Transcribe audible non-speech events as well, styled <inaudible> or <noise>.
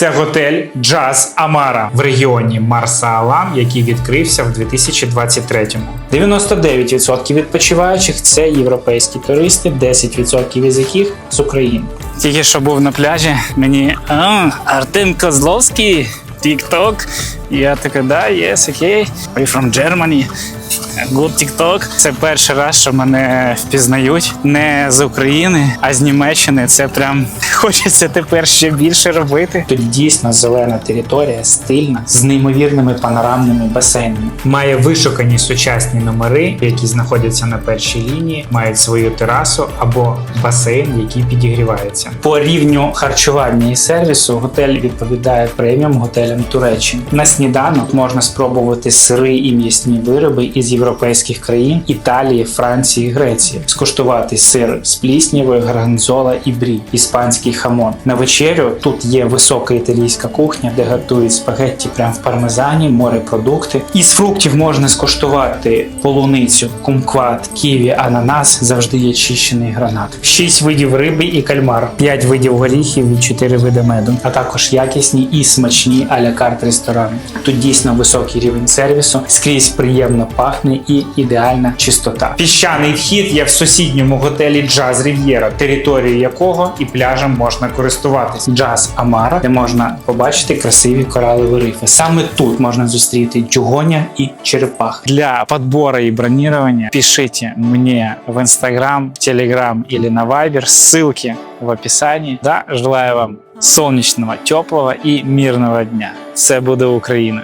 Це готель Джаз Амара в регіоні Марса-Алам, який відкрився в 2023-му. 99% відпочиваючих це європейські туристи, 10% із яких з України. Тільки що був на пляжі, мені а, Артем Козловський, TikTok. Я така, да, yes, окей. We from Germany. Good TikTok. Це перший раз, що мене впізнають не з України, а з Німеччини. Це прям <laughs> хочеться тепер ще більше робити. Тут дійсно зелена територія, стильна, з неймовірними панорамними басейнами. Має вишукані сучасні номери, які знаходяться на першій лінії, мають свою терасу або басейн, який підігрівається. По рівню харчування і сервісу готель відповідає преміум готелям Туреччини. На сніданок можна спробувати сири і м'ясні вироби із європейських країн Італії, Франції, Греції, скуштувати сир з пліснявою, гарганзола і брі, іспанський хамон. На вечерю тут є висока італійська кухня, де готують спагетті прямо в пармезані, морепродукти. Із фруктів можна скуштувати полуницю, кумкват, ківі, ананас, завжди є чищений гранат. Шість видів риби і кальмар, п'ять видів горіхів і чотири види меду, а також якісні і смачні а-ля карт ресторани. Тут дійсно високий рівень сервісу, скрізь приємно пахне і ідеальна чистота. Піщаний вхід є в сусідньому готелі Джаз Рів'єра, територію якого і пляжем можна користуватись. Джаз Амара, де можна побачити красиві коралові рифи. Саме тут можна зустріти джугоня і черепах. Для подбора и бронирования пишите мне в Инстаграм, в Телеграм или на Вайбер. Ссылки в описании. Да, желаю вам солнечного, теплого и мирного дня. Це буде Україна.